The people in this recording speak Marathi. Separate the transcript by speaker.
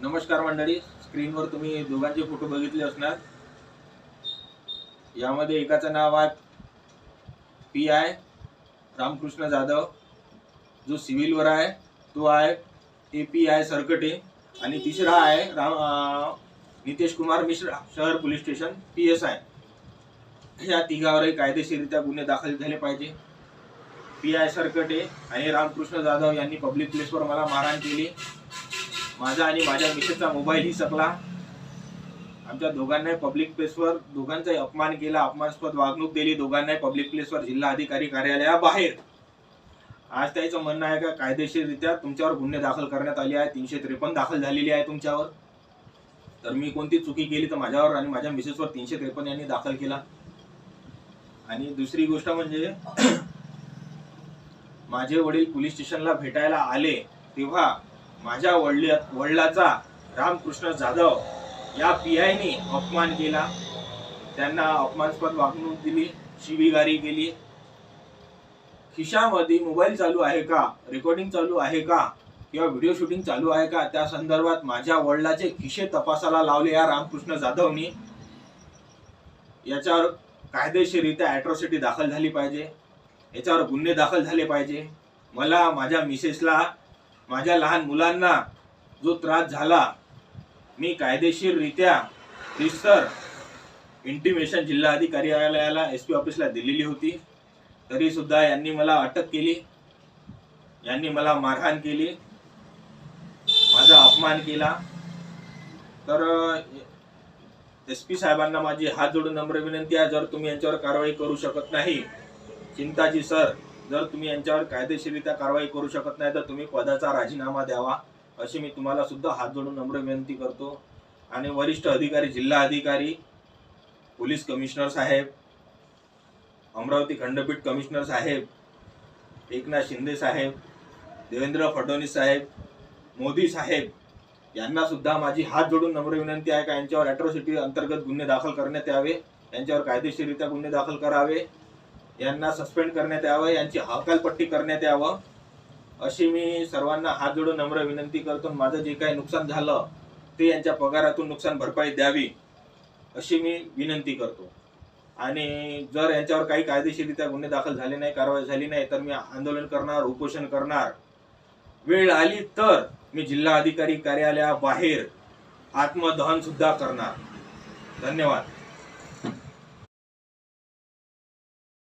Speaker 1: नमस्कार मंडळी स्क्रीनवर तुम्ही दोघांचे फोटो बघितले असणार. यामध्ये एकाचं नाव आहे पी आय रामकृष्ण जाधव. जो सिव्हिलवर आहे तो आहे ए पी आय सरकटे. आणि तिसरा आहे राम नितेश कुमार मिश्रा शहर police station P S I. या तिघावरही कायदेशीररित्या गुन्हे दाखल झाले पाहिजे. पी आय सरकटे आणि रामकृष्ण जाधव यांनी पब्लिक प्लेसवर मला मारहाण केली. माझा आणि माझ्या मिसेसचा मोबाईलही सकला. आमच्या दोघांनाही पब्लिक प्लेसवर दोघांचाही अपमान केला अपमानास्पद वागणूक दिली. दोघांनाही पब्लिक प्लेसवर जिल्हा अधिकारी कार्यालयाबाहेर. आज त्याचं म्हणणं आहे का कायदेशीररित्या तुमच्यावर गुन्हे दाखल करण्यात आले आहे तीनशे त्रेपन्न दाखल झालेली आहे तुमच्यावर. तर मी कोणती चुकी केली तर माझ्यावर आणि माझ्या मिसेसवर तीनशे त्रेपन्न यांनी दाखल केला. आणि दुसरी गोष्ट म्हणजे माझे वडील पोलीस स्टेशनला भेटायला आले तेव्हा माझ्या वडल्या वडिलाचा रामकृष्ण जाधव या पी आयने अपमान केला. त्यांना अपमानास्पद वागणूक दिली शिवीगारी केली. खिशामध्ये मोबाईल चालू आहे का? रेकॉर्डिंग चालू आहे का? किंवा व्हिडिओ शूटिंग चालू आहे का? त्या संदर्भात माझ्या वडिलाचे खिशे तपासाला लावले या रामकृष्ण जाधवनी. याच्यावर कायदेशीररित्या अॅट्रॉसिटी दाखल झाली पाहिजे. याच्यावर गुन्हे दाखल झाले पाहिजे. मला माझ्या मिसेसला माझ्या लहान मुलांना जो त्रास झाला मी कायदेशीररित्या रिस्टर इंटिमेशन जिल्हा अधिकारी कार्यालयाला एस पी ऑफिसला दिलेली होती. तरीसुद्धा यांनी मला अटक केली. यांनी मला मारहाण केली. माझा अपमान केला. तर एस पी साहेबांना माझी हात जोडून नम्र विनंती आहे. जर तुम्ही यांच्यावर कारवाई करू शकत नाही चिंताजी सर जर तुम्ही यांच्यावर कायदेशीररित्या कारवाई करू शकत नाही तर तुम्ही पदाचा राजीनामा द्यावा अशी मी तुम्हाला सुद्धा हात जोडून नम्र विनंती करतो. आणि वरिष्ठ अधिकारी जिल्हा अधिकारी पोलीस कमिशनर साहेब अमरावती खंडपीठ कमिशनर साहेब एकनाथ शिंदे साहेब देवेंद्र फडणवीस साहेब मोदी साहेब यांना सुद्धा माझी हात जोडून नम्र विनंती आहे का यांच्यावर अॅट्रॉसिटी अंतर्गत गुन्हे दाखल करण्यात यावे यांच्यावर कायदेशीररित्या गुन्हे दाखल करावे यांना सस्पेंड करण्यात यावं यांची हकालपट्टी करण्यात यावं अशी मी सर्वांना हात जोडून नम्र विनंती करतो. माझं जे काही नुकसान झालं ते यांच्या पगारातून नुकसान भरपाई द्यावी अशी मी विनंती करतो. आणि जर यांच्यावर काही कायदेशीररित्या गुन्हे दाखल झाले नाही कारवाई झाली नाही तर मी आंदोलन करणार उपोषण करणार. वेळ आली तर मी जिल्हा अधिकारी कार्यालयाबाहेर आत्मदहन सुद्धा करणार. धन्यवाद.